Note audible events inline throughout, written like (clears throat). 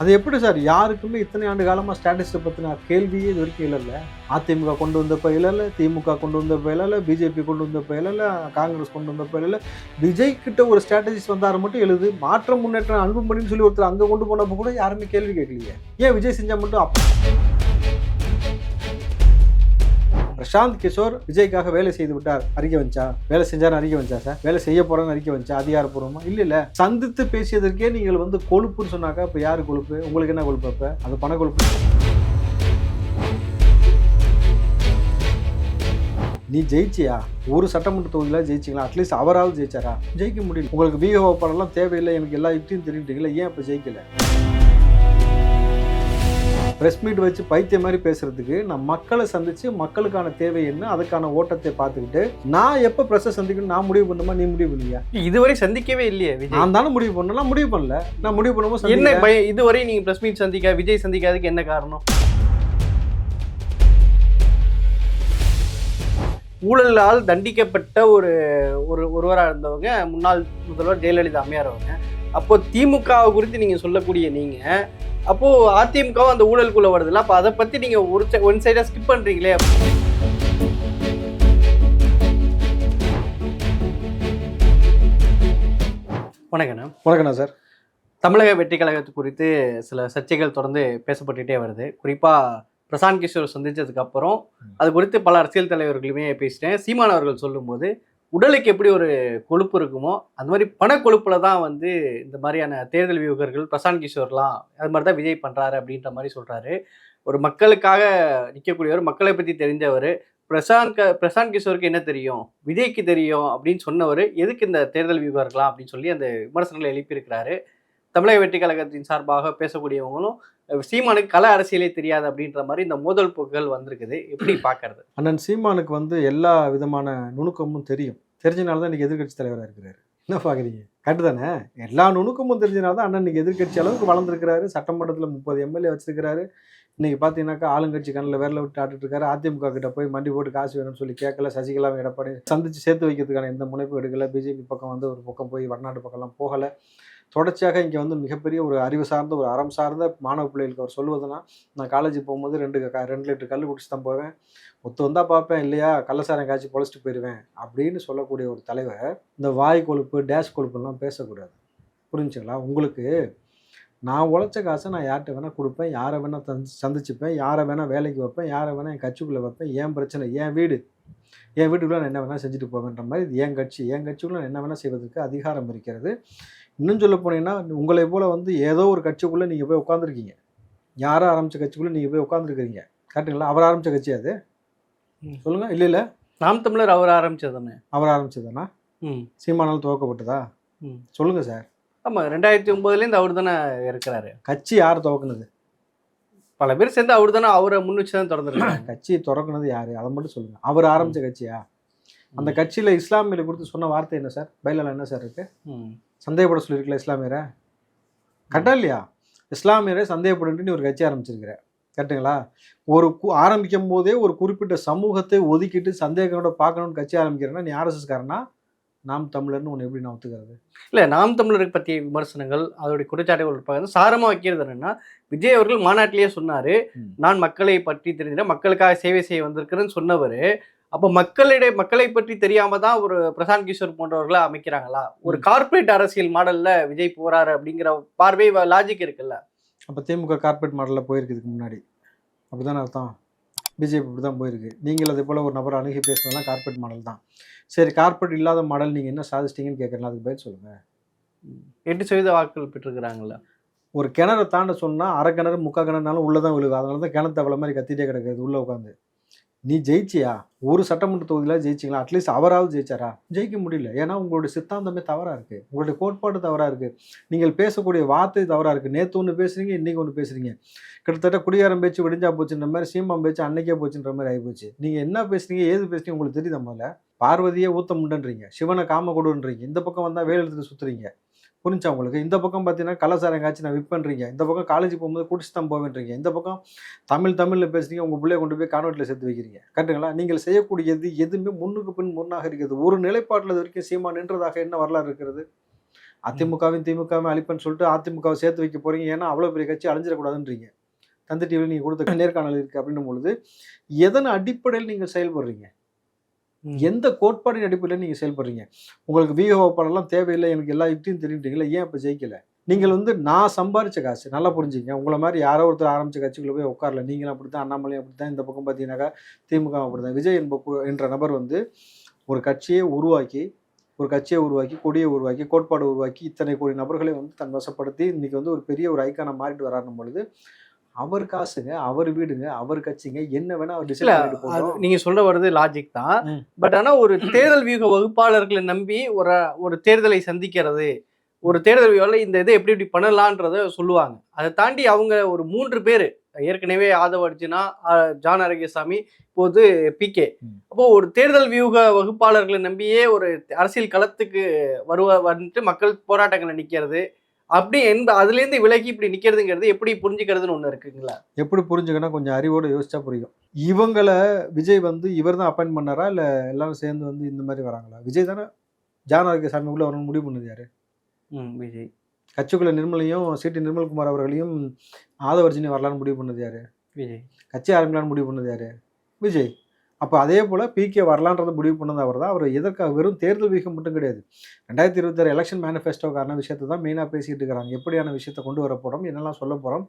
அது எப்படி சார்? யாருக்குமே இத்தனை ஆண்டு காலமாக ஸ்டாட்டிஸ்டை பற்றின கேள்வியே இது வரைக்கும் இல்லைல்ல. அதிமுக கொண்டு வந்தப்ப இல்லை திமுக கொண்டு வந்த இல்லைல்ல பிஜேபி கொண்டு வந்த இல்லைல்ல காங்கிரஸ் கொண்டு வந்த இல்லைல்ல. விஜய் கிட்ட ஒரு ஸ்ட்ராட்டஜிஸ் வந்தார் மட்டும் எழுது மாற்றம் முன்னேற்றம் அன்பு பண்ணின்னு சொல்லி ஒருத்தர் அங்கே கொண்டு போனப்போ கூட யாருமே கேள்வி கேட்கலையே. ஏன் விஜய் செஞ்சால் மட்டும் அப்போ பிரசாந்த் கிஷோர் விஜய்க்காக வேலை செய்து விட்டார். அறிக்கை வந்துச்சா வேலை செஞ்சார் அறிக்கை வந்துச்சா சார்? வேலை செய்ய போறேன்னு அறிக்கை வந்துச்சா அதிகாரப்பூர்வமா? இல்ல இல்ல. சந்தித்து பேசியதற்கே நீங்கள் வந்து கொழுப்புன்னு சொன்னாக்கா இப்ப யாரு கொழுப்பு? உங்களுக்கு என்ன கொழுப்பு அப்ப? அது பண கொழுப்பு. நீ ஜெயிச்சியா? ஒரு சட்டமன்ற தொகுதியில் ஜெயிச்சிங்களா? அட்லீஸ்ட் அவராவது ஜெயிச்சாரா? ஜெயிக்க முடியல. உங்களுக்கு விஓ படம்லாம் தேவையில்லை. எனக்கு எல்லா யுக்தியும் தெரிஞ்சுட்டீங்களா. ஏன் இப்போ ஜெயிக்கல? ப்ரெஸ் மீட் வச்சு பைத்தியம் மாதிரி பேசுறதுக்கு நான் மக்களை சந்திச்சு மக்களுக்கான தேவை என்ன அதுக்கான ஓட்டத்தை பார்த்துக்கிட்டு நான் எப்போ ப்ரெஸ்ஸை சந்திக்கணும் நான் முடிவு பண்ணுமா நீ முடிவு பண்ணியா? இதுவரை சந்திக்கவே இல்லையே விஜய். நான் தானே முடிவு பண்ணலாம் முடிவு பண்ணல. நான் முடிவு பண்ணும்போது என்ன இதுவரை நீங்க பிரஸ் மீட் சந்திக்க விஜய் சந்திக்காததுக்கு என்ன காரணம்? ஊழலால் தண்டிக்கப்பட்ட ஒரு ஒரு ஒருவராக இருந்தவங்க முன்னாள் முதல்வர் ஜெயலலிதா அம்மையார் அவங்க அப்போ திமுக குறித்து நீங்க சொல்லக்கூடிய நீங்க அப்போ அதிமுகவும் அந்த ஊழலுக்குள்ள வருதுல்ல அப்போ அதை பத்தி நீங்க ஒரு ஒன் சைடா ஸ்கிப் பண்றீங்களே? வணக்கண்ணா. வணக்கண்ணா சார். தமிழக வெற்றி கழகத்து குறித்து சில சர்ச்சைகள் தொடர்ந்து பேசப்பட்டுட்டே வருது. குறிப்பாக பிரசாந்த் கிஷோர் சந்திச்சதுக்கு அப்புறம் அது குறித்து பல அரசியல் தலைவர்களுமே பேசிட்டேன். சீமான் அவர்கள் சொல்லும்போது உடலுக்கு எப்படி ஒரு கொழுப்பு இருக்குமோ அந்த மாதிரி பணக்கொழுப்பில் தான் வந்து இந்த மாதிரியான தேர்தல் வியூகர்கள் பிரசாந்த் கிஷோர்லாம் அது மாதிரி தான் விஜய் பண்ணுறாரு அப்படின்ற மாதிரி சொல்கிறாரு ஒரு மக்களுக்காக நிற்கக்கூடியவர் மக்களை பற்றி தெரிஞ்சவர் பிரசாந்த் க- பிரசாந்த் கிஷோருக்கு என்ன தெரியும்? விஜய்க்கு தெரியும் அப்படின்னு சொன்னவர் எதுக்கு இந்த தேர்தல் வியூகர்களாம் அப்படின்னு சொல்லி அந்த விமர்சனங்களை எழுப்பியிருக்கிறாரு. தமிழக வெற்றி கழகத்தின் சார்பாக பேசக்கூடியவங்களும் சீமானுக்கு கல அரசியலே தெரியாது அப்படின்ற மாதிரி இந்த மோதல் போக்குகள் வந்திருக்குது. எப்படி (clears throat) பார்க்கறது? அண்ணன் சீமானுக்கு வந்து எல்லா விதமான நுணுக்கமும் தெரியும். தெரிஞ்சனால தான் இன்னைக்கு எதிர்க்கட்சி தலைவராக இருக்கிறாரு. என்ன பார்க்குறீங்க? கரெக்டு தானே? எல்லா நுணுக்கமும் தெரிஞ்சனால தான் அண்ணன் இன்னைக்கு எதிர்க்கட்சி அளவுக்கு வளர்ந்துருக்கிறாரு. சட்டமன்றத்தில் முப்பது எம்எல்ஏ வச்சிருக்கிறாரு. இன்னைக்கு பார்த்தீங்கன்னாக்கா ஆளுங்கட்சி கண்ணில் விரல விட்டு ஆட்டுட்டு இருக்காரு. அதிமுக கிட்ட போய் மண்டி போட்டு காசு வேணும்னு சொல்லி கேட்கல. சசிகலா எடப்பாடி சந்திச்சு சேர்த்து வைக்கிறதுக்கான எந்த முனைப்பும் எடுக்கல. பிஜேபி பக்கம் வந்து ஒரு பக்கம் போய் வடநாட்டு பக்கம்லாம் போகலை. தொடர்ச்சியாக இங்கே வந்து மிகப்பெரிய ஒரு அறிவு சார்ந்த ஒரு அறம் சார்ந்த மாணவ பிள்ளைகளுக்கு அவர் சொல்லுவதுன்னா நான் காலேஜ் போகும்போது ரெண்டு க- ரெண்டு லிட்டர் கல் குடிச்சு தான் போவேன். ஒத்து வந்தால் பார்ப்பேன் இல்லையா? கள்ளசாரம் காய்ச்சி பொழைச்சிட்டு போயிடுவேன் அப்படின்னு சொல்லக்கூடிய ஒரு தலைவர் இந்த வாய் கொழுப்பு டேஷ் கொழுப்புலாம் பேசக்கூடாது. புரிஞ்சுங்களா? உங்களுக்கு நான் உழைச்ச காசை நான் யார்கிட்ட வேணால் கொடுப்பேன் யாரை வேணால் தந்து சந்திச்சுப்பேன் யாரை வேணால் வேலைக்கு வைப்பேன் யாரை வேணால் என் கட்சிக்குள்ளே வைப்பேன் ஏன் பிரச்சனை ஏன் வீடு என் வீட்டுக்குள்ளே நான் என்ன வேணால் செஞ்சுட்டு போவேன்ற மாதிரி இது என் கட்சி என் கட்சிக்குள்ளே நான் என்ன வேணால் செய்வதற்கு அதிகாரம் இருக்கிறது. இன்னும் சொல்ல போனீங்கன்னா உங்களை போல் வந்து ஏதோ ஒரு கட்சிக்குள்ளே நீங்கள் போய் உட்காந்துருக்கீங்க யாரோ ஆரம்பித்த கட்சிக்குள்ளே நீங்கள் போய் உட்காந்துருக்கிறீங்க கரெக்டுங்களா அவர் ஆரம்பித்த கட்சி அது? ம். சொல்லுங்கள் இல்லை இல்லை. நாம் தமிழர் அவர் ஆரம்பிச்சதுன்னு அவர் ஆரம்பிச்சதுன்னா ம். சீமானால் துவக்கப்பட்டதா? ம். சொல்லுங்க சார். ஆமா ரெண்டாயிரத்தி ஒன்பதுலேருந்து அவர் தானே இருக்கிறாரு கட்சி யார் துவக்குனது? பல பேர் சேர்ந்து அவர் தானே அவரை முன் வச்சு தான் திறந்துருக்காங்க. கட்சியை திறக்குனது யாரு? அதை மட்டும் சொல்லுங்க. அவர் ஆரம்பிச்ச கட்சியா? அந்த கட்சியில இஸ்லாமியரை குறித்து சொன்ன வார்த்தை என்ன சார்? பைலால என்ன சார் இருக்கு. சந்தேகப்பட சொல்லியிருக்கல இஸ்லாமியரை? கரெக்டா இல்லையா? இஸ்லாமியரை சந்தேகப்படுன்ட்டு நீ ஒரு கட்சி ஆரம்பிச்சிருக்கிற கரெக்டுங்களா ஒரு ஆரம்பிக்கும் போதே ஒரு குறிப்பிட்ட சமூகத்தை ஒதுக்கிட்டு சந்தேகத்தோட பார்க்கணும்னு கட்சி ஆரம்பிக்கிறேன்னா நீ ஆர்எஸ்எஸ் காரனா? நாம் தமிழர்னு ஒன்று எப்படி நான் ஒத்துக்கிறது? இல்ல நாம் தமிழருக்கு பற்றிய விமர்சனங்கள் அதோடைய குற்றச்சாட்டுகள் பார்க்கறது சாரமா வைக்கிறது என்னன்னா விஜய் அவர்கள் மாநாட்டிலேயே சொன்னாரு. நான் மக்களை பற்றி தெரிஞ்சிட்டேன் மக்களுக்காக சேவை செய்ய வந்திருக்கிறேன்னு சொன்னவர் அப்போ மக்களிடையே மக்களை பற்றி தெரியாம தான் ஒரு பிரசாந்த் கிஷோர் போன்றவர்களை அமைக்கிறாங்களா? ஒரு கார்ப்பரேட் அரசியல் மாடல்ல விஜய் போறாரு அப்படிங்கிற பார்வை லாஜிக் இருக்குல்ல? அப்போ திமுக கார்பரேட் மாடலில் போயிருக்கு இதுக்கு முன்னாடி. அப்படிதானே அர்த்தம். பிஜேபி இப்படி தான் போயிருக்கு. நீங்கள் அதே போல் ஒரு நபர் அணுகி பேசுனதெல்லாம் கார்பரேட் மாடல் தான். சரி கார்பரேட் இல்லாத மாடல் நீங்கள் என்ன சாதிச்சிட்டீங்கன்னு கேட்குறேன் அதுக்கு பதில் சொல்லுங்கள் எட்டு சதவீத வாக்குகள் பெற்றிருக்கிறாங்கல்ல? ஒரு கிணறு தாண்ட சொன்னால் அரை கிணறு முக்கா கிணறுனாலும் உள்ளே தான் விழுகு அதனால தான் கிணத்து அவ்வளோ மாதிரி கத்திட்டே கிடக்குது உள்ளே உட்காந்து. நீ ஜெயிச்சியா? ஒரு சட்டமன்ற தொகுதியில் ஜெயிச்சிங்களா அட்லீஸ்ட் அவராவது ஜெயிச்சாரா? ஜெயிக்க முடியல. ஏன்னா உங்களுடைய சித்தாந்தமே தவறாக இருக்குது உங்களுடைய கோட்பாடு தவறாக இருக்குது நீங்கள் பேசக்கூடிய வார்த்தை தவறாக இருக்குது நேற்று ஒன்று பேசுகிறீங்க இன்றைக்கி ஒன்று பேசுகிறீங்க கிட்டத்தட்ட குடியாரம் பேச்சு விடிஞ்சா போச்சுன்ற மாதிரி சீமான் பேச்சு அன்னைக்கே போச்சுன்ற மாதிரி ஆகிப்போச்சு நீங்கள் என்ன பேசுகிறீங்க ஏது பேசுகிறீங்க உங்களுக்கு தெரியுதா முதல்ல? பார்வதியே ஊத்த முண்டன்றீங்க. சிவனை காம கொடுன்றீங்க. இந்த பக்கம் வந்தால் வேலை எடுத்துகிட்டு சுற்றுறீங்க புரிஞ்சா உங்களுக்கு? இந்த பக்கம் பார்த்தீங்கன்னா கலாச்சாரங்காச்சும் நான் விற்பன்றீங்க இந்த பக்கம் காலேஜ் போகும்போது குடிச்சு தான் போவேன்றீங்க. இந்த பக்கம் தமிழ் தமிழில் பேசுறீங்க உங்கள் பிள்ளைய கொண்டு போய் கான்வெண்ட்டில் சேர்த்து வைக்கிறீங்க. கரெக்டுங்களா நீங்கள் செய்யக்கூடியது எதுவுமே முன்னுக்கு பின் முன்னாக இருக்கிறது. ஒரு நிலைப்பாட்டில் இது வரைக்கும் சீமா நின்றதாக என்ன வரலாறு இருக்கிறது? அதிமுகவையும் திமுகவையும் அழிப்பேன்னு சொல்லிட்டு அதிமுகவை சேர்த்து வைக்க போகிறீங்க ஏன்னா அவ்வளோ பெரிய கட்சி அழிஞ்சிடக்கூடாதுன்றீங்க. தந்தி டிவியில் நீங்கள் கொடுத்த நேர்காணல் இருக்குது அப்படின்னும் பொழுது எதன் அடிப்படையில் நீங்கள் செயல்படுறீங்க? எந்த கோட்பாடின் அடிப்படையில் நீங்கள் செயல்படுறீங்க? உங்களுக்கு விஓ படம்லாம் தேவையில்லை எனக்கு எல்லா யுக்தியும் தெரியுன்றீங்களா? ஏன் இப்போ ஜெயிக்கல? நீங்கள் வந்து நான் சம்பாரித்த காசு நல்லா புரிஞ்சுங்க. உங்களை மாதிரி யாரோ ஒருத்தர் ஆரம்பிச்ச கட்சிக்குள்ளே போய் உட்காரல. நீங்களும் அப்படி தான் அண்ணாமலையும் அப்படி தான் இந்த பக்கம் பார்த்தீங்கன்னாக்கா திமுக அப்படி தான் விஜய் என்ப என்ற நபர் வந்து ஒரு கட்சியை உருவாக்கி ஒரு கட்சியை உருவாக்கி கொடியை உருவாக்கி கோட்பாடு உருவாக்கி இத்தனை கோடி நபர்களை வந்து தன் வசப்படுத்தி இன்றைக்கி வந்து ஒரு பெரிய ஒரு ஐக்கான மாறிட்டு வராங்க பொழுது அவர் காசுங்க அவர் வீடுங்க அவர் கட்சிங்க என்ன வேணா அவர் டிசைட் நீங்க சொல்ற வருது லாஜிக் தான். பட் ஆனா ஒரு தேர்தல் வியூக வகுப்பாளர்களை நம்பி ஒரு ஒரு தேர்தலை சந்திக்கிறது ஒரு தேர்தல் வியூகத்தில் இந்த இதை எப்படி இப்படி பண்ணலான்றத சொல்லுவாங்க. அதை தாண்டி அவங்க ஒரு மூன்று பேர் ஏற்கனவே ஆதவ அர்ஜுனா ஜான் அரங்கசாமி இப்போது பிகே. அப்போ ஒரு தேர்தல் வியூக வகுப்பாளர்களை நம்பியே ஒரு அரசியல் களத்துக்கு வருவ வந்துட்டு மக்கள் போராட்டங்களை நிக்கிறது. அப்படி என்ப அதுலேருந்து விலகி இப்படி நிக்கிறதுங்கிறது எப்படி புரிஞ்சுக்கிறதுன்னு ஒண்ணு இருக்குங்களா? எப்படி புரிஞ்சுக்கன்னா கொஞ்சம் அறிவோடு யோசிச்சா புரியும். இவங்கள விஜய் வந்து இவர் தான் அப்பாயின் பண்ணாரா? இல்லை எல்லாரும் சேர்ந்து வந்து இந்த மாதிரி வராங்களா? விஜய் தானே ஜான் ஆரோக்கியசாமி உள்ள வரணும்னு முடிவு பண்ணது யாரு ம் விஜய். கட்சிக்குள்ள நிர்மலையும் சிடி நிர்மல்குமார் அவர்களையும் ஆதவர்ஜினி வரலான்னு முடிவு பண்ணது யாரு விஜய். கட்சி ஆரம்பிக்கலான்னு முடிவு பண்ணது யாரு விஜய். அப்போ அதே போல் பிகே வரலான்றதை முடிவு பண்ணது அவர் தான் அவர் எதற்காக வெறும் தேர்தல் வீக்கம் மட்டும் கிடையாது. ரெண்டாயிரத்தி இருபத்தாறு எலெக்ஷன் மேனிஃபெஸ்டோக்கான விஷயத்தை தான் மெயினாக பேசிகிட்டு இருக்கிறாங்க. எப்படியான விஷயத்தை கொண்டு வர போகிறோம் என்னெல்லாம் சொல்ல போகிறோம்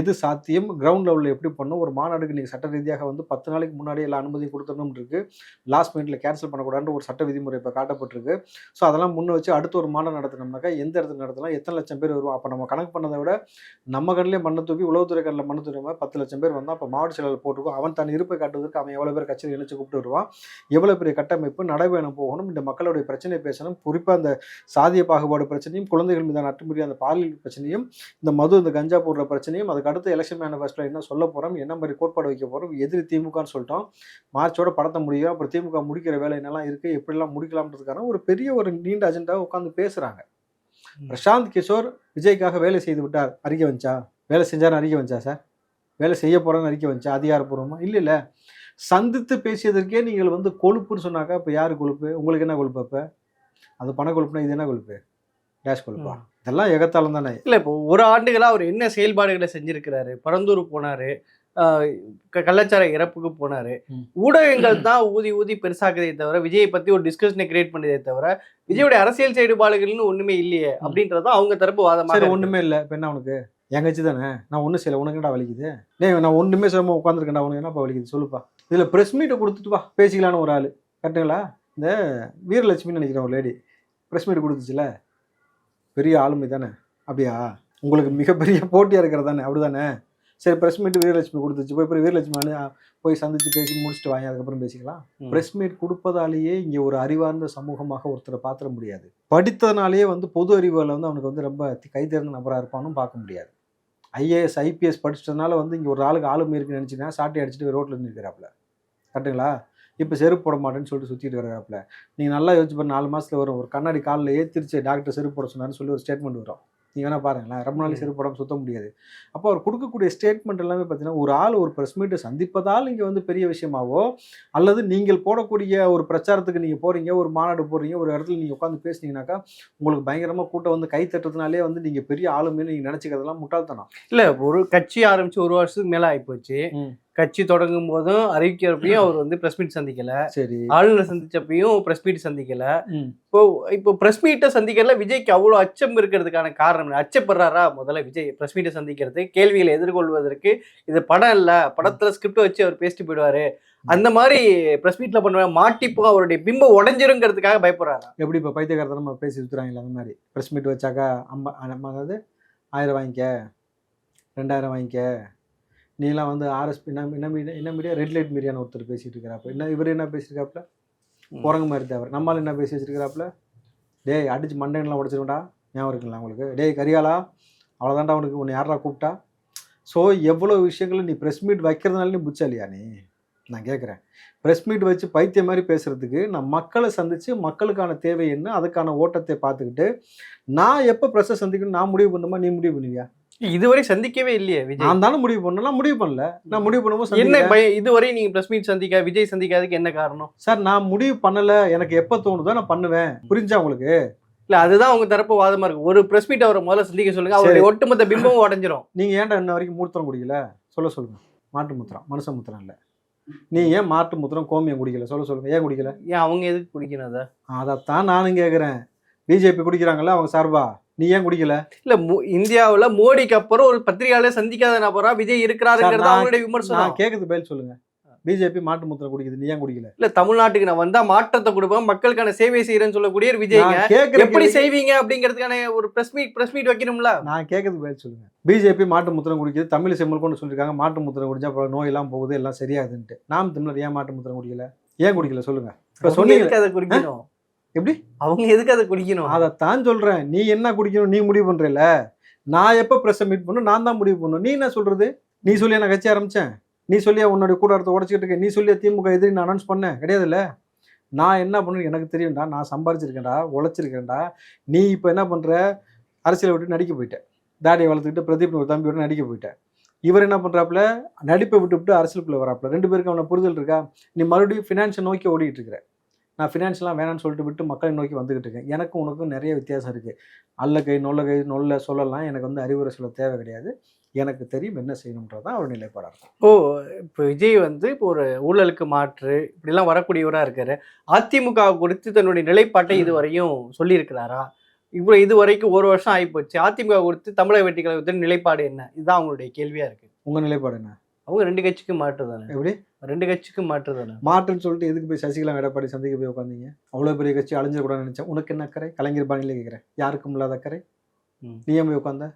எது சாத்தியம் கிரவுண்ட் லெவலில் எப்படி பண்ணும் ஒரு மாநாடுக்கு நீங்கள் சட்ட ரீதியாக வந்து பத்து நாளைக்கு முன்னாடி எல்லா அனுமதி கொடுத்தணும் இருக்குது லாஸ்ட் மினிட்ல கேன்சல் பண்ணக்கூடாதுன்னு ஒரு சட்ட விதிமுறை இப்போ காட்டப்பட்டிருக்கு. ஸோ அதெல்லாம் முன்ன வச்சு அடுத்து ஒரு மாநாடு நடத்தினோம்னாக்கா எந்த இடத்துல நடத்தலாம் எத்தனை லட்சம் பேர் வருவோம்? அப்போ நம்ம கணக்கு பண்ணதை விட நம்ம கண்ணிலே மண்ணை தூக்கி உளவுத்துறை கண்ணில் மண்ணை தூக்கி பத்து லட்சம் பேர் வந்தால் அப்போ மாவட்ட செயலாளர் போட்டிருக்கோம். அவன் தன் இருப்பை காட்டுவதற்கு அவன் எவ்வளோ பேர் கட்சியில் இணைச்சு கூப்பிட்டு வருவான் எவ்வளோ பெரிய கட்டமைப்பு நடைபயணம் போகணும் இந்த மக்களுடைய பிரச்சனை பேசணும். குறிப்பாக அந்த சாதிய பாகுபாடு பிரச்சனையும் குழந்தைகள் மீதான அட்டுமுறை அந்த பாலியல் பிரச்சனையும் இந்த மது இந்த கஞ்சா போடுற பிரச்சனையும் அதுக்கு அடுத்து எலெக்ஷன் மேனிஃபெஸ்டோ என்ன சொல்ல போகிறோம் என்ன மாதிரி கோட்பாடு வைக்க போகிறோம் எதிரி திமுகன்னு சொல்லிட்டோம். மார்ச்சோட படத்தை முடியும் அப்புறம் திமுக முடிக்கிற வேலை என்னெல்லாம் இருக்குது எப்படிலாம் முடிக்கலாம்ன்றதுக்கான ஒரு பெரிய ஒரு நீண்ட அஜெண்டாவை உட்காந்து பேசுகிறாங்க. பிரசாந்த் கிஷோர் விஜய்க்காக வேலை செய்து விட்டார். அறிக்கை வந்துச்சா வேலை செஞ்சாருன்னு அறிக்கை வந்துச்சா சார்? வேலை செய்ய போகிறேன்னு அறிக்கை வந்துச்சா அதிகாரப்பூர்வமா? இல்லை இல்லை. சந்தித்து பேசியதற்கே நீங்கள் வந்து கொழுப்புன்னு சொன்னாக்கா இப்போ யார் கொழுப்பு? உங்களுக்கு என்ன கொழுப்பு அப்போ? அது பண கொழுப்புனா இது என்ன கொழுப்பு? டேஷ் கொழுப்பா? இதெல்லாம் எகத்தாலம் தானே. இல்ல இப்போ ஒரு ஆண்டுகளா அவர் என்ன செயல்பாடுகளை செஞ்சிருக்கிறாரு? பரந்தூர் போனாரு கள்ளச்சார இறப்புக்கு போனாரு. ஊடகங்கள் தான் ஊதி ஊதி பெருசாக்குதே தவிர விஜயை பத்தி ஒரு டிஸ்கஷனை கிரியேட் பண்ணதே தவிர விஜயோட அரசியல் செயல்பாடுகள்னு ஒண்ணுமே இல்லையே அப்படின்றது அவங்க தரப்பு வாதமாக. ஒன்றுமே இல்லை. இப்போ என்ன உனக்கு? என் கட்சி தானே? நான் ஒன்றும் செய்யலை. உனக்கு என்னடா வலிக்குது? டேய் நான் ஒன்றுமே செய்யாமல் உட்காந்துருக்கேன்டா உனக்கு என்னப்பா வலிக்குது? சொல்லுப்பா. இதில் ப்ரெஸ் மீட்டை கொடுத்துட்டு வா பேசிக்கலான்னு ஒரு ஆள். கரெக்டுங்களா இந்த வீரலட்சுமின்னு நினைக்கிறேன் ஒரு லேடி ப்ரெஸ் மீட் கொடுத்துச்சுல? பெரிய ஆளுமை தானே அப்படியா? உங்களுக்கு மிகப்பெரிய போட்டியாக இருக்கிறது தானே அப்படி தானே சரி ப்ரெஸ் மீட் வீரலட்சுமி கொடுத்துச்சு. போய் போய் வீரலட்சுமி அனு போய் சந்திச்சு பேசி முடிச்சுட்டு வாங்க. அதுக்கப்புறம் பேசிக்கலாம். ப்ரெஸ் மீட் கொடுப்பதாலேயே இங்கே ஒரு அறிவார்ந்த சமூகமாக ஒருத்தரை பாத்திர முடியாது. படித்ததுனாலேயே வந்து பொது அறிவில் வந்து அவனுக்கு வந்து ரொம்ப கை தேர்ந்த நபராக இருப்பானும் பார்க்க முடியாது. ஐஏஎஸ் ஐபிஎஸ் படிச்சதுனால வந்து இங்கே ஒரு ஆளுக்கு ஆளுமை இருக்குன்னு நினச்சிங்கன்னா சாட்டை அடிச்சுட்டு ரோட்டில் நிற்கிறாப்புல கரெக்டுங்களா இப்போ செருப்பு போட மாட்டேன்னு சொல்லிட்டு சுற்றிட்டு இருக்கிறாப்புல நீங்கள் நல்லா யோசிச்சு பாரு நாலு மாதத்தில் வரும். ஒரு கண்ணாடி காலில் ஏற்றிருச்சு டாக்டர் செருப்பு போட சொன்னாருன்னு சொல்லி ஒரு ஸ்டேட்மெண்ட் வரும். நீ வேணா பாருங்களேன் ரொம்ப நாள். செருப்பு போடாமல் சுத்த முடியாது. அப்போ அவர் கொடுக்கக்கூடிய ஸ்டேட்மெண்ட் எல்லாமே பார்த்தீங்கன்னா ஒரு ஆள் ஒரு ப்ரெஸ் மீட்டை சந்திப்பதால் இங்கே வந்து பெரிய விஷயமாவோ அல்லது நீங்கள் போடக்கூடிய ஒரு பிரச்சாரத்துக்கு நீங்கள் போகிறீங்க ஒரு மாநாடு போடுறீங்க ஒரு இடத்துல நீங்கள் உட்காந்து பேசுனீங்கன்னாக்கா உங்களுக்கு பயங்கரமாக கூட்டம் வந்து கை தட்டுறதுனாலே வந்து நீங்கள் பெரிய ஆளுமைன்னு நீங்கள் நினச்சிக்கிறதெல்லாம் முட்டாள்தனம். இல்ல ஒரு கட்சி ஆரம்பிச்சு ஒரு வருஷத்துக்கு மேல ஆயிப்போச்சு. ம். கட்சி தொடங்கும் போதும் அறிவிக்கிறப்பையும் அவர் வந்து பிரஸ் மீட் சந்திக்கல. சரி. ஆளுநர் சந்திச்சப்பையும் பிரஸ் மீட் சந்திக்கல. இப்போ இப்போ பிரஸ் மீட்டை சந்திக்கிறதுல விஜய்க்கு அவ்வளோ அச்சம் இருக்கிறதுக்கான காரணம்? அச்சப்படுறாரா? முதல்ல விஜய் பிரஸ் மீட்டை சந்திக்கிறது கேள்விகளை எதிர்கொள்வதற்கு இது படம் இல்ல. படத்துல ஸ்கிரிப்ட் வச்சு அவர் பேசிட்டு போயிடுவாரு. அந்த மாதிரி பிரஸ் மீட்ல பண்ணுவாங்க மாட்டிப்போ அவருடைய பிம்பம் உடஞ்சிருங்கிறதுக்காக பயப்படுறாரா? எப்படி இப்போ பைத்தியக்காரத்தனமா பேசி சுற்றுறாங்களே அந்த மாதிரி? ப்ரெஸ் மீட் வச்சாக்கா அம்மா அதாவது ஆயிரம் வாங்கிக்க ரெண்டாயிரம் வாங்கிக்க நீலாம் வந்து ஆர்எஸ்பி என்ன என்ன மீடியா என்ன மீடியா ரெட் லைட் மீடியான்னு ஒருத்தர் பேசிட்டு இருக்கிறாப்புல என்ன இவர் என்ன பேசியிருக்காப்புல. குரங்கு மாதிரி தேவர். நம்மால் என்ன பேசி வச்சிருக்கிறாப்புல டேய் அடிச்சு மண்டையெல்லாம் உடச்சிருவேன்டா ஞாபகம் இருக்குங்களா உங்களுக்கு? டேய் கரியாளா அவ்வளோதான்டா உனக்கு உன்னை யாரா கூப்பிட்டா? ஸோ எவ்வளோ விஷயங்களை நீ ப்ரெஸ் மீட் வைக்கிறதுனால நீ புச்சாலியா நீ? நான் கேட்குறேன் ப்ரெஸ் மீட் வச்சு பைத்தியம் மாதிரி பேசுறதுக்கு நான் மக்களை சந்திச்சு மக்களுக்கான தேவை என்ன அதுக்கான ஓட்டத்தை பார்த்துக்கிட்டு நான் எப்போ ப்ரெஸ்ஸை சந்திக்கணும் நான் முடிவு பண்ணுமா நீ முடிவு பண்ணுவியா? இதுவரை சந்திக்கவே இல்லையே விஜய். நான் தானே முடிவு பண்ணேன். நான் முடிவு பண்ணல. நான் முடிவு பண்ணும்போது என்ன சந்திக்கிறேன். பய இதுவரை நீங்க பிரஸ் மீட் சந்திக்க விஜய் சந்திக்காததுக்கு என்ன காரணம்? சார் நான் முடிவு பண்ணல. எனக்கு எப்போ தோணுதோ நான் பண்ணுவேன். புரிஞ்சா உங்களுக்கு? இல்ல அதுதான் உங்க தரப்பு வாதமா இருக்கு. ஒரு பிரஸ் மீட் அவரை முதல்ல சந்திக்க சொல்லுங்க. அவருடைய ஒட்டுமொத்த பிம்பமும் உடஞ்சிரும். (laughs) நீங்க ஏன்டா இன்ன வரைக்கும் மூத்திரம் குடிக்கல? சொல்ல சொல்லுங்க. மாட்டு மூத்திரம். மனுஷ மூத்திரம் இல்ல. நீ ஏன் மாட்டு மூத்திரம் கோமியம் குடிக்கல? சொல்ல சொல்லுங்க. ஏன் குடிக்கல? ஏன் அவங்க எதுக்கு குடிக்கணும் அதை? அதைத்தான் நானும் கேக்குறேன். பிஜேபி குடிக்கிறாங்கல்ல அவங்க சார்பா? நீ ஏன் குடிக்கல? இல்ல இந்தியாவுல மோடிக்கு அப்புறம் ஒரு பத்திரிகையாளர் சந்திக்காத நபரா விஜய் இருக்கிறாருங்கிறது அவங்களுடைய விமர்சனம். கேக்குது பதில் சொல்லுங்க. பிஜேபி மாட்டு மூத்திரம் குடிக்குது நீ ஏன் குடிக்கல? இல்ல தமிழ்நாட்டுக்கு நான் வந்தா மாற்றத்தை கொடுப்பேன் மக்களுக்கான சேவை செய்யறேன்னு சொல்லக்கூடிய கேக்குற எப்படி செய்வீங்க அப்படிங்கிறதுக்கான ஒரு பிரஸ் மீட் பிரஸ் மீட் வைக்கணும்ல. நான் கேட்கறது பதில் சொல்லுங்க. பிஜேபி மாட்டு முத்திரம் குடிக்குது தமிழ் செம்மல் கொண்டு சொல்லியிருக்காங்க மாட்டு முத்திரம் குடிச்சா அப்புறம் நோயெல்லாம் போகுது எல்லாம் சரியாகுதுன்ட்டு. நாம் தமிழர் ஏன் மாட்டு முத்திரம் குடிக்கல? ஏன் குடிக்கல சொல்லுங்க. இப்ப சொன்னீங்க அதை குடிக்கணும். எப்படி? அவங்க எதுக்கு அதை குடிக்கணும்? அதைத்தான் சொல்றேன். நீ என்ன குடிக்கணும்? நீ முடிவு பண்றல நான் எப்ப பிரஸ் மீட் பண்ணும் நான் தான் முடிவு பண்ணும் நீ என்ன சொல்றது? நீ சொல்லி நான் கட்சி ஆரம்பிச்சேன். நீ சொல்லியா உன்னோட கூடாரத்தை உடச்சிக்கிட்டு இருக்க. நீ சொல்லியா திமுக எதிரி நான் அனௌன்ஸ் பண்ணேன். கிடையாதுல்ல? நான் என்ன பண்ணு எனக்கு தெரியும்டா. நான் சம்பாரிச்சிருக்கேன்டா. உழைச்சிருக்கேன்டா. நீ இப்போ என்ன பண்ற? அரசியலை விட்டு நடிக்க போயிட்ட. தாடியை வளர்த்துக்கிட்டு பிரதீப் ஒரு தம்பியோட நடிக்க போயிட்ட. இவர் என்ன பண்றாப்புல? நடிப்பை விட்டு விட்டு அரசியலுக்குள்ள வராப்புல. ரெண்டு பேருக்கு அவனை புரிதல் இருக்கா? நீ மறுபடியும் ஃபினான்ஷியல் நோக்கி ஓடிட்டு இருக்கிற. நான் ஃபினான்ஷியலாக வேணாம்னு சொல்லிட்டு விட்டு மக்களை நோக்கி வந்துகிட்டு இருக்கேன். எனக்கும் உனக்கும் நிறைய வித்தியாசம் இருக்குது அல்ல கை நொல்ல கை நொல்ல சொல்லலாம். எனக்கு வந்து அறிவுரை சொல்ல தேவை கிடையாது. எனக்கு தெரியும் என்ன செய்யணுன்றது தான் அவர் நிலைப்பாடாக இருக்கும். ஓ இப்போ விஜய் வந்து இப்போ ஒரு ஊழலுக்கு மாற்று இப்படிலாம் வரக்கூடியவரா இருக்காரு. அதிமுக குறித்து தன்னுடைய நிலைப்பாட்டை இதுவரையும் சொல்லியிருக்கிறாரா? இவ்வளோ இது வரைக்கும் ஒரு வருஷம் ஆகிப்போச்சு. அதிமுக குறித்து தமிழக வெற்றி கழகத்தின் நிலைப்பாடு என்ன? இதுதான் அவங்களுடைய கேள்வியா இருக்கு. உங்கள் நிலைப்பாடு என்ன? அவங்க ரெண்டு கட்சிக்கும் மாற்று தானே? எப்படி? ரெண்டு கட்சிக்கும் மாற்று தானே? மாற்றுன்னு சொல்லிட்டு எதுக்கு போய் சசிகலா எடப்பாடி சந்திக்க போய் உட்காந்தீங்க அவ்வளோ பெரிய கட்சி அழிஞ்சிடக்கூடாதுன்னு நினச்சேன். உனக்கு என்ன அக்கறை? கலைஞர் பாணியில கேட்குறேன் யாருக்கும் இல்லாத அக்கறை. நீ போய் உட்காந்த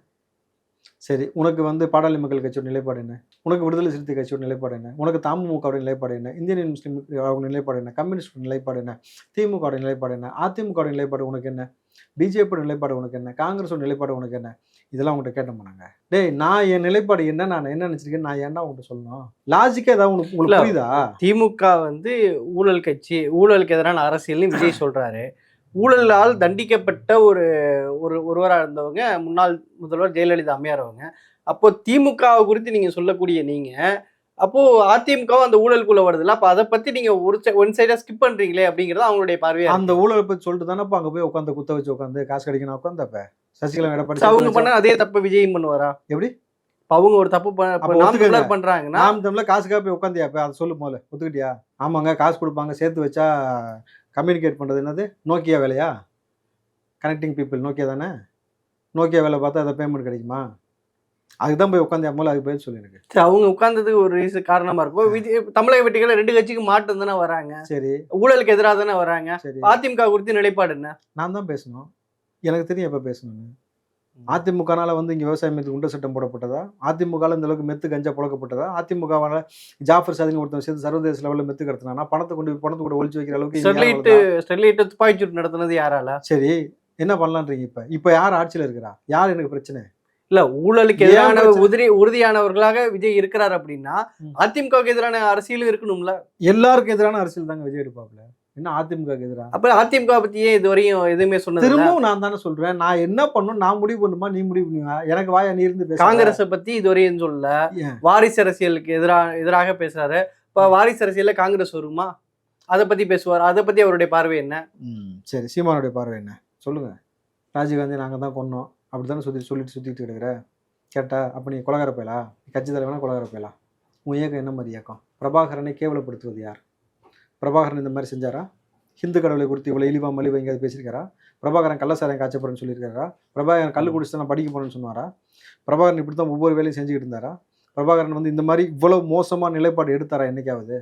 சரி உனக்கு வந்து பாடாளி மக்கள் கட்சியோட நிலைப்பாடு என்ன? உனக்கு விடுதலை சிறுத்தை கட்சியோட நிலைப்பாடு என்ன? உனக்கு தமுகவோட நிலைப்பாடு என்ன? இந்தியன் முஸ்லீம் அவங்க நிலைப்பாடு என்ன? கம்யூனிஸ்ட் நிலைப்பாடு என்ன? திமுக நிலைப்பாடு என்ன? அதிமுக நிலைப்பாடு உனக்கு என்ன? பிஜேபி நிலைப்பாடு உனக்கு என்ன? காங்கிரஸோட நிலைப்பாடு உனக்கு என்ன? இதெல்லாம் உங்கள்கிட்ட கேட்ட போனாங்க டேய் நான் என் நிலைப்பாடு என்ன நான் என்ன நினைச்சிருக்கேன் நான் ஏன்டா உங்கள்கிட்ட சொல்லணும்? லாஜிக்கா ஏதாவது உனக்கு. உங்களுக்கு புரியுதா? திமுக வந்து ஊழல் கட்சி ஊழலுக்கு எதிரான அரசியல்னு விஜய் சொல்றாரு. ஊழலால் தண்டிக்கப்பட்ட ஒரு ஒரு ஒருவராக இருந்தவங்க முன்னாள் முதல்வர் ஜெயலலிதா அம்மையார் அவங்க. அப்போ திமுக குறித்து நீங்க சொல்லக்கூடிய நீங்க அப்போ அதிமுகவும் அந்த ஊழலுக்குள்ள வருதுல்ல அப்ப அதை பத்தி நீங்க ஒரு ஒன் சைடா ஸ்கிப் பண்றீங்களே அப்படிங்கறது அவங்களுடைய பார்வையா இருக்கு. அந்த ஊழலை பத்தி சொல்லிட்டு தானே அங்க போய் உட்காந்து குத்த வச்சு உட்காந்து காசு கிடைக்கணும் உட்காந்தப்ப? சசிகலா எடப்பாடி அவங்க பண்ண அதே தப்பு விஜயும் பண்ணுவாரா? எப்படி? இப்ப அவங்க ஒரு தப்பு ப- இப்ப அப்ப நாம். தமிழர் காசுக்காக போய் உட்காந்தியா அப்ப அதை சொல்லு போல ஒத்துக்கிட்டியா? ஆமாங்க காசு கொடுப்பாங்க. சேர்த்து வச்சா கம்யூனிகேட் பண்றது என்னது? நோக்கியா வேலையா? கனெக்டிங் பீப்புள் நோக்கியா தானே? நோக்கியா வேலை பார்த்தா அதை பேமெண்ட் கிடைக்குமா? அதுக்கு தான் போய் உட்காந்து போல அதுக்கு பேர் சொல்லு எனக்கு. சரி, அவங்க உட்கார்ந்ததுக்கு ஒரு ரீசன் காரணமா இருக்கும். விஜய் தமிழக வெட்டிகளை ரெண்டு கட்சிக்கு மாற்றம் தானே வராங்க. சரி. ஊழலுக்கு எதிராக தானே வராங்க. சரி. அதிமுக குறித்து நிலைப்பாடு என்ன? நான் தான் பேசணும். எனக்கு தெரியும் எப்போ பேசணும்னு. அதிமுகனால வந்து இங்கே விவசாய மீது குண்ட சட்டம் போடப்பட்டதா? அதிமுகவில் இந்த அளவுக்கு மெத்து கஞ்சா புழக்கப்பட்டதா? அதிமுகவால ஜாஃபர் சாதின்னு ஒருத்தன் சேர்த்து சர்வதேச லெவலில் மெத்து கடத்தினா பணத்தை கொண்டு போய் பணத்தை கூட ஒழிச்சு வைக்கிற அளவுக்கு ஸ்டெர்லைட்? ஸ்டெர்லைட் துப்பாக்கிச்சூடு நடத்துனது யாரால? சரி என்ன பண்ணலான்றீங்க இப்போ? இப்போ யார் ஆட்சியில் இருக்கிறா? யார் எனக்கு பிரச்சனை? இல்ல ஊழலுக்கு எதிரான? உதிரி உறுதியானவர்களாக விஜய் இருக்கிறார் அப்படின்னா. அதிமுகவுக்கு எதிரான அரசியலும் இருக்கணும்ல? எல்லாருக்கும் எதிரான அரசியல் தாங்க விஜய் எடுப்பாப்ல என்ன அதிமுகவுக்கு எதிராக அப்ப அதிமுக பத்தியே இதுவரையும் எதுவுமே சொன்னது. திரும்பவும் நான் தானே சொல்றேன். நான் என்ன பண்ணணும்? நான் முடிவு பண்ணுமா? நீ முடிவு பண்ணுவா? எனக்கு வாயா நீ இருந்து காங்கிரஸை பத்தி இதுவரையும் சொல்லல. ஏன்? வாரிசு அரசியலுக்கு எதிராக எதிராக பேசுறாரு. இப்ப வாரிசு அரசியல்ல காங்கிரஸ் வருமா? அதை பத்தி பேசுவார்? அதை பத்தி அவருடைய பார்வை என்ன? சரி. சீமானுடைய பார்வை என்ன? சொல்லுங்க. ராஜீவ்காந்தி நாங்கள் தான் கொன்னோம். அப்படி தானே சுற்றி சொல்லிட்டு சுற்றிட்டு இருக்கிற? கேட்டா அப்போ நீ கொலகார பயலா? நீ கட்சி தலைவனா கொலகார பயலா? உன் இயக்கம் என்ன மாதிரி இயக்கம்? பிரபாகரனை கேவலப்படுத்துவது யார்? பிரபாகரன் இந்த மாதிரி செஞ்சாரா? ஹிந்து கடவுளை குறித்து இவ்வளோ இழிவா மலிவா எங்கேயாவது பேசியிருக்காரா? பிரபாகரன் கள்ளசாரம் காய்ச்ச போறேன்னு சொல்லியிருக்காரா? பிரபாகரன் கல் குடிச்சு நான் படிக்க போகிறேன்னு சொன்னாரா? பிரபாகரன் இப்படி தான் ஒவ்வொரு வேலையும் செஞ்சுக்கிட்டு இருந்தாரா? பிரபாகரன் வந்து இந்த மாதிரி இவ்வளோ மோசமான நிலைப்பாடு எடுத்தாரா என்னைக்காவது?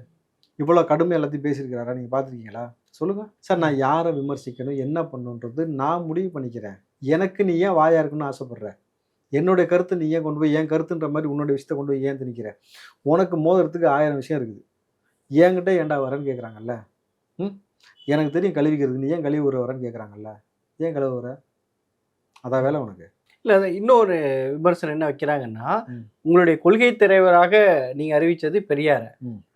இவ்வளோ கடுமை எல்லாத்தையும் பேசியிருக்கிறாரா? நீங்கள் பார்த்துருக்கீங்களா? சொல்லுங்கள் சார் நான் யாரை விமர்சிக்கணும் என்ன பண்ணணுன்றது நான் முடிவு பண்ணிக்கிறேன். எனக்கு நீ ஏன் வாயா இருக்கணும்னு ஆசைப்படுற? என்னுடைய கருத்து நீ ஏன் கொண்டு போய் என் கருத்துன்ற மாதிரி உன்னோட விஷயத்தை கொண்டு போய் ஏன் திணிக்கிற? உனக்கு மோதுறதுக்கு ஆயிரம் விஷயம் இருக்குது. என்கிட்ட ஏன்டா வரேன்னு கேட்குறாங்கல்ல ம் எனக்கு தெரியும் கழுவிக்கிறது நீ ஏன் கழுவி வர வரேன்னு கேட்குறாங்கல்ல ஏன் கழுவு வர அதான் வேலை உனக்கு இல்ல இன்னொரு விமர்சனம் என்ன வைக்கிறாங்கன்னா. உங்களுடைய கொள்கை தலைவராக நீங்க அறிவிச்சது பெரியார.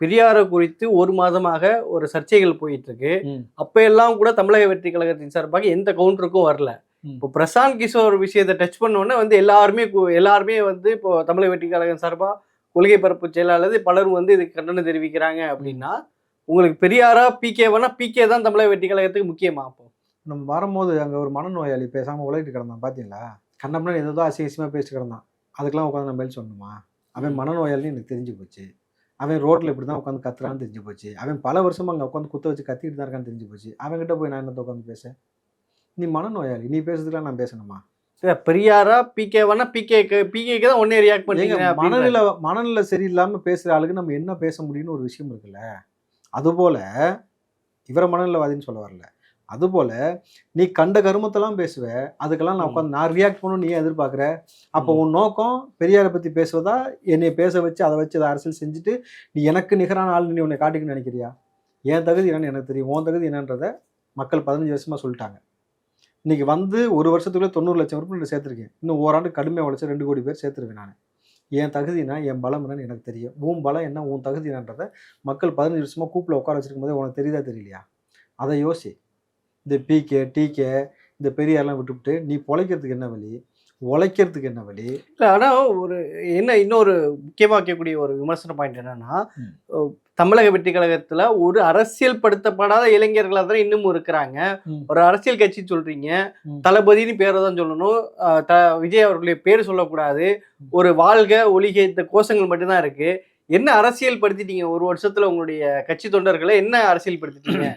பெரியார குறித்து ஒரு மாதமாக ஒரு சர்ச்சைகள் போயிட்டு இருக்கு. அப்ப எல்லாம் கூட தமிழக வெற்றி கழகத்தின் சார்பாக எந்த கவுண்டருக்கும் வரல. இப்போ பிரசாந்த் கிஷோர் விஷயத்தை டச் பண்ண உடனே வந்து எல்லாருமே எல்லாருமே வந்து இப்போ தமிழக வெற்றி கழகம் சார்பா கொள்கை பரப்பு செயலாளர் பலரும் வந்து இதுக்கு கண்டனம் தெரிவிக்கிறாங்க அப்படின்னா உங்களுக்கு பெரியாரா பிகேவானா பிகே தான் தமிழக வெற்றி கழகத்துக்கு முக்கியமா அப்போ? நம்ம வரும்போது அங்கே ஒரு மனநோயாளி பேசாமல் உலகிட்டு கிடந்தான் பார்த்தீங்களா கண்ணப்பனா ஏதோ அசிங்கசியமாக பேசிட்டு கிடந்தான். அதுக்கெல்லாம் உட்காந்து நம்ம சொல்லணுமா? அவன் மனநோயாளின்னு எனக்கு தெரிஞ்சு போச்சு. அவன் ரோட்டில் இப்படி தான் உட்காந்து கத்துறான்னு தெரிஞ்சு போச்சு. அவன் பல வருஷமா அங்கே உட்காந்து குத்த வச்சு கத்திட்டு தான் இருக்கான்னு தெரிஞ்சு போச்சு. அவன்கிட்ட போய் நான் என்னத்த உட்காந்து பேச? நீ மனநோயாளி நீ பேசுறதுலாம் நான் பேசணுமா? பெரியாரா பிகேவானா பிகேக்கு பிகேக்கு தான் உடனே ரியாக்ட் பண்ணீங்க மனநிலை மனநிலை சரியில்லாம பேசுற ஆளுக்கு நம்ம என்ன பேச முடியும்னு ஒரு விஷயம் இருக்குல்ல? அதுபோல இவரை மனநிலைவாதின்னு சொல்ல வரல. அதுபோல நீ கண்ட கருமத்தெல்லாம் பேசுவ. அதுக்கெல்லாம் நான். உட்காந்து நான் ரியாக்ட் பண்ணணும் நீ எதிர்பார்க்குற? அப்போ உன் நோக்கம் பெரியாரை பத்தி பேசுவதா? என்னை பேச வச்சு அதை வச்சு அதை அரசியல் செஞ்சுட்டு நீ எனக்கு நிகரான ஆள் நீ உன்னை காட்டிக்கணும்னு நினைக்கிறியா? என் தகுதி என்னன்னு எனக்கு தெரியும். உன் தகுதி என்னன்றதை மக்கள் பதினஞ்சு வருஷமா சொல்லிட்டாங்க. இன்றைக்கி வந்து ஒரு வருஷத்துக்குள்ளே தொண்ணூறு லட்சம் உறுப்பினர் சேர்த்துருக்கேன். இன்னும் ஓராண்டு கடுமையாக உழைச்ச ரெண்டு கோடி பேர் சேர்த்துருவேன் நான். என் தகுதினா என் பலம் என்னன்னு எனக்கு தெரியும். உன் பலம் என்ன உன் தகுதி என்னன்றதை மக்கள் பதினஞ்சு வருஷமாக கூப்பில் உட்கார வச்சிருக்கும் போதே உனக்கு தெரியுதா தெரியலையா? அதை யோசி. இந்த பிகே டிகே இந்த பெரியாரெலாம் விட்டுவிட்டு நீ பொழைக்கிறதுக்கு என்ன வழி? உழைக்கிறதுக்கு என்ன வழி? இல்ல ஆனா ஒரு என்ன இன்னொரு முக்கியமா வைக்கக்கூடிய ஒரு விமர்சன பாயிண்ட் என்னன்னா தமிழக வெற்றி கழகத்துல ஒரு அரசியல் படுத்தப்படாத இளைஞர்களா தான் இன்னமும் இருக்கிறாங்க. ஒரு அரசியல் கட்சி சொல்றீங்க. தளபதினு பேரை தான் சொல்லணும். த- விஜய் அவர்களுடைய பேர் சொல்லக்கூடாது. ஒரு வாழ்க ஒளிக இந்த கோஷங்கள் மட்டும்தான் இருக்கு. என்ன அரசியல் படுத்திட்டீங்க ஒரு வருஷத்துல உங்களுடைய கட்சி தொண்டர்களை என்ன அரசியல் படுத்திட்டீங்க.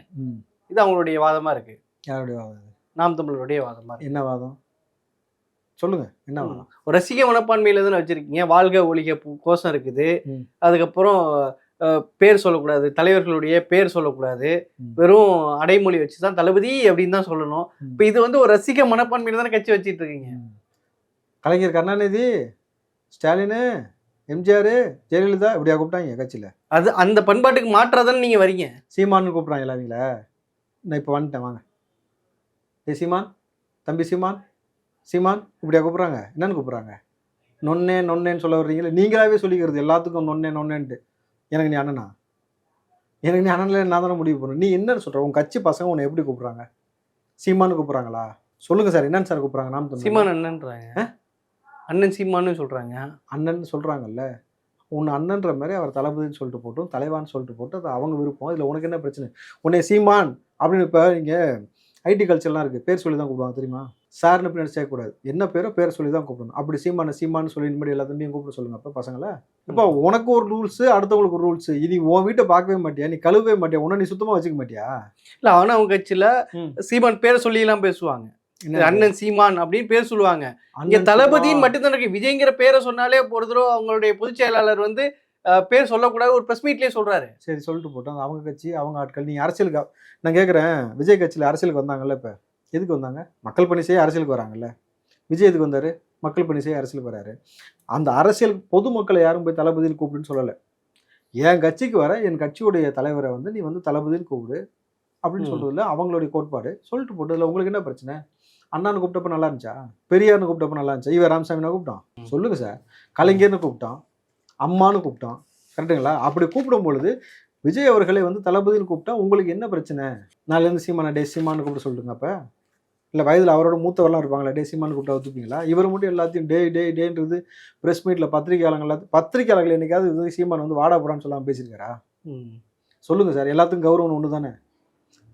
இது அவங்களுடைய வாதமா இருக்கு. யாருடைய வாதம்? நாம் தமிழருடைய வாதமா என்ன வாதம்? சொல்லுங்க என்ன ஒரு ரசிக மனப்பான்மையில தானே வச்சிருக்கீங்க. வாழ்க ஒளிக பூ- கோஷம் இருக்குது. அதுக்கப்புறம் பேர் சொல்லக்கூடாது. தலைவர்களுடைய பேர் சொல்லக்கூடாது. வெறும் அடைமொழி வச்சு தான் தளபதி அப்படின்னு தான் சொல்லணும். இப்போ இது வந்து ஒரு ரசிக மனப்பான்மையில தானே கட்சி வச்சிட்டு இருக்கீங்க. கலைஞர் கருணாநிதி ஸ்டாலினு எம்ஜிஆர் ஜெயலலிதா இப்படியா கூப்பிட்டாங்க கட்சியில். அது அந்த பண்பாட்டுக்கு மாற்றாதானே நீங்க வரீங்க? சீமான்னு கூப்பிட்றாங்க அவங்கள நான் இப்போ வந்துட்டேன் வாங்க. ஏ சீமான் தம்பி சீமான். சீமான் இப்படியா கூப்பிட்றாங்க? என்னன்னு கூப்பிட்றாங்க? நொன்னே நொன்னேன்னு சொல்ல வர்றீங்களே? நீங்களாவே சொல்லிக்கிறது எல்லாத்துக்கும் நொன்னே நொன்னேன்ட்டு. எனக்கு நீ அண்ணனா? எனக்கு நீ அண்ணனில் நான் தானே முடிவு பண்ணணும். நீ என்னன்னு சொல்கிற உன் கட்சி பசங்க உன்னை எப்படி கூப்பிட்றாங்க? சீமான்னு கூப்பிட்றாங்களா? சொல்லுங்க சார் என்னன்னு சார் கூப்பிட்றாங்க? நாம் சீமான் அண்ணன்றாங்க. அண்ணன் சீமான்னு சொல்றாங்க. அண்ணன் சொல்கிறாங்கல்ல உன்னை அண்ணன்ற மாதிரி அவர் தளபதின்னு சொல்லிட்டு போட்டும் தலைவான்னு சொல்லிட்டு போட்டு அது அவங்க விருப்பம். இதில் உனக்கு என்ன பிரச்சனை? உன்னை சீமான் அப்படின்னு இப்போ இங்கே ஐடி கல்ச்சர்லாம் இருக்குது பேர் சொல்லி தான் கூப்பிடுவாங்க தெரியுமா? சார்னு பின்னாடி சேர்க்கக்கூடாது என்ன பேரோ பேர் சொல்லி தான் கூப்பிடணும். அப்படி சீமான சீமான்னு சொல்லி இனிமேல் எல்லா தம்பியும் கூப்பிட சொல்லுங்க அப்போ பசங்களை. இப்போ உனக்கு ஒரு ரூல்ஸு அடுத்தவங்களுக்கு ஒரு ரூல்ஸு இனி உன் வீட்டை பார்க்கவே மாட்டியா? நீ கழுவவே மாட்டியா? உன்னை நீ சுத்தமாக வச்சுக்க மாட்டியா? இல்ல அவனா அவங்க கட்சியில. சீமான் பேரை சொல்லி எல்லாம் பேசுவாங்க அண்ணன் சீமான் அப்படின்னு பேர் சொல்லுவாங்க. இங்க சீமான். மட்டும்தான் இருக்கு. விஜய்ங்கிற பேரை சொன்னாலே ஒரு தடவை அவங்களுடைய பொதுச் செயலாளர் வந்து பேர் சொல்லக்கூடாது. ஒரு பிரஸ் மீட்லயே சொல்றாரு. சரி சொல்லிட்டு போட்டோம். அது அவங்க கட்சி அவங்க ஆட்கள். நீ அரசியலுக்கு நான் கேட்குறேன் விஜய் கட்சியில் அரசியலுக்கு வந்தாங்கல்ல இப்போ? எதுக்கு வந்தாங்க? மக்கள் பணி செய்ய அரசியலுக்கு வராங்கல்ல. விஜய் எதுக்கு வந்தார்? மக்கள் பணி செய்ய அரசியலுக்கு வராரு. அந்த அரசியல் பொதுமக்களை யாரும் போய் தளபதியில் கூப்பிடுன்னு சொல்லலை. என் கட்சிக்கு வர என் கட்சியுடைய தலைவரை வந்து நீ வந்து தளபதியில் கூப்பிடு அப்படின்னு. சொல்றதுல அவங்களுடைய கோட்பாடு. சொல்லிட்டு போட்டதுல உங்களுக்கு என்ன பிரச்சனை? அண்ணான்னு கூப்பிட்டப்ப நல்லா இருந்துச்சா? பெரியார்னு கூப்பிட்டப்ப நல்லா இருந்துச்சா? இவ ராமசாமினா கூப்பிட்டான். சொல்லுங்க சார். கலைஞர்னு கூப்பிட்டான். அம்மான்னு கூப்பிட்டான். கரெக்டுங்களா அப்படி கூப்பிடும் பொழுது விஜய் அவர்களை வந்து தளபதின்னு கூப்பிட்டா உங்களுக்கு என்ன பிரச்சனை? நாளிலேருந்து சீமான டே சீமான்னு கூப்பிட சொல்லுங்க அப்போ. இல்லை வயதில் அவரோட மூத்தவரெலாம் இருப்பாங்களா டே சீமான்னு கூப்பிட்டா ஒத்துப்பீங்களா? இவர் மட்டும் எல்லாத்தையும் டே டே டேன்றது ப்ரெஸ் மீட்டில் பத்திரிகையாளர்கள் பத்திரிகையாளர்கள் என்னைக்காவது இது வந்து சீமான் வந்து வாடா போடான்னு சொல்லாமல் பேசியிருக்காரா? ம். சொல்லுங்கள் சார் எல்லாத்துக்கும் கௌரவம் ஒன்று தானே?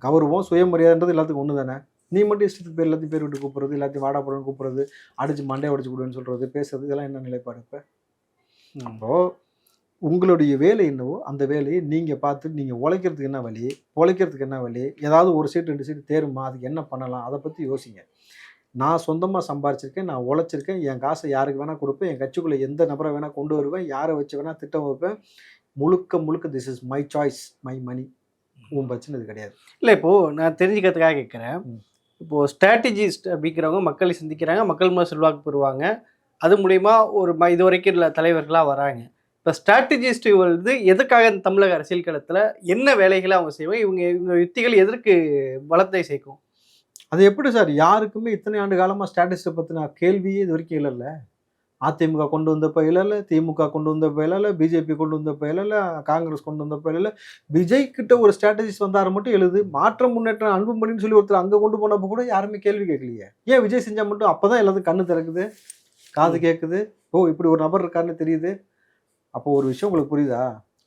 கௌரவம் சுயமரியாதைன்றது எல்லாத்துக்கும் ஒன்று தானே? நீ மட்டும் இஷ்டத்துக்கு பேர் எல்லாத்தையும் பேர் விட்டு கூப்பிட்றது எல்லாத்தையும் வாடா போடான்னு கூப்பிட்றது அடிச்சு மண்டையை உடச்சு விடுவேன்னு சொல்கிறது பேசுறது இதெல்லாம் என்ன நிலைப்பாடு இப்போ? அப்போது உங்களுடைய வேலை என்னவோ அந்த வேலையை நீங்கள் பார்த்து நீங்கள் உழைக்கிறதுக்கு என்ன வழி? உழைக்கிறதுக்கு என்ன வழி? ஏதாவது ஒரு சீட் ரெண்டு சீட் தேருமா? அதுக்கு என்ன பண்ணலாம்? அதை பற்றி யோசிங்க. நான் சொந்தமாக சம்பாரிச்சிருக்கேன் நான் உழைச்சிருக்கேன் என் காசை யாருக்கு வேணால் கொடுப்பேன் என் கட்சிக்குள்ளே எந்த நபரை வேணால் கொண்டு வருவேன் யாரை வச்சு வேணால் திட்டம் வைப்பேன் முழுக்க முழுக்க this is my choice my money உன் பிரச்சனை இது கிடையாது. இல்ல இப்போ நான் தெரிஞ்சுக்கிறதுக்காக கேட்குறேன். ம். இப்போ ஸ்ட்ராட்டஜிஸ்ட் அப்படிங்கிறவங்க மக்களை சிந்திக்கிறாங்க மக்கள் மூலம் செல்வாக்கு பெறுவாங்க. அது மூலியமா ஒரு ம- இது வரைக்கும் உள்ள தலைவர்களா வராங்க. இப்போ ஸ்ட்ராட்டஜிஸ்ட் வந்து எதுக்காக இந்த தமிழக அரசியல் களத்துல என்ன வேலைகளை அவங்க செய்வாங்க? இவங்க இவங்க யுத்திகள் எதற்கு பலத்தை சேர்க்கும்? அது எப்படி சார்? யாருக்குமே இத்தனை ஆண்டு காலமாக ஸ்டாட்டிஸ்டை பற்றின கேள்வியே இது வரைக்கும் இல்லைல்ல. அதிமுக கொண்டு வந்தப்ப இல்லைல்ல திமுக கொண்டு வந்தப்ப இல்லைல்ல பிஜேபி கொண்டு வந்தப்ப இல்லைல்ல காங்கிரஸ் கொண்டு வந்தப்ப இல்லைல்ல. விஜய் கிட்ட ஒரு ஸ்ட்ராட்டஜிஸ் வந்தாரு மட்டும் எழுது மாற்றம் முன்னேற்றம் அன்புமணின்னு சொல்லி ஒருத்தர் அங்கே கொண்டு போனப்ப கூட யாருமே கேள்வி கேட்கலையே. ஏன் விஜய் செஞ்சா மட்டும் அப்போ தான் எல்லாத்துக்கும் கண்ணு திறக்குது காது கேட்குது ஓ இப்படி ஒரு நபர் இருக்காருன்னு தெரியுது. அப்போ ஒரு விஷயம் உங்களுக்கு புரியுதா?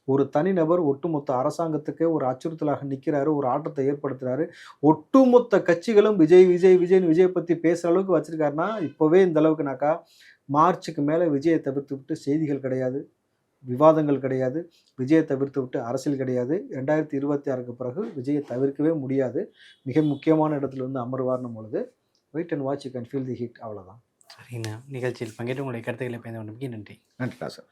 ஒரு தனிநபர் ஒட்டுமொத்த அரசாங்கத்துக்கே ஒரு அச்சுறுத்தலாக நிற்கிறாரு ஒரு ஆட்டத்தை ஏற்படுத்துறாரு. ஒட்டுமொத்த கட்சிகளும் விஜய் விஜய் விஜய் விஜய் பற்றி பேசுகிற அளவுக்கு வச்சிருக்காருன்னா இப்போவே இந்த அளவுக்குனாக்கா மார்ச்சுக்கு மேலே விஜயை தவிர்த்து விட்டு செய்திகள் கிடையாது விவாதங்கள் கிடையாது விஜயை தவிர்த்து விட்டு அரசியல் கிடையாது. ரெண்டாயிரத்தி இருபத்தி ஆறுக்கு பிறகு விஜயை தவிர்க்கவே முடியாது. மிக முக்கியமான இடத்துல வந்து அமர்வார்னும் பொழுது wait and watch you can feel the hit அவ்வளோதான் சரிங்கண்ணா நிகழ்ச்சியில் பங்கேற்று உங்களுடைய கருத்துக்களை பயந்து நன்றி. நன்றி சார்.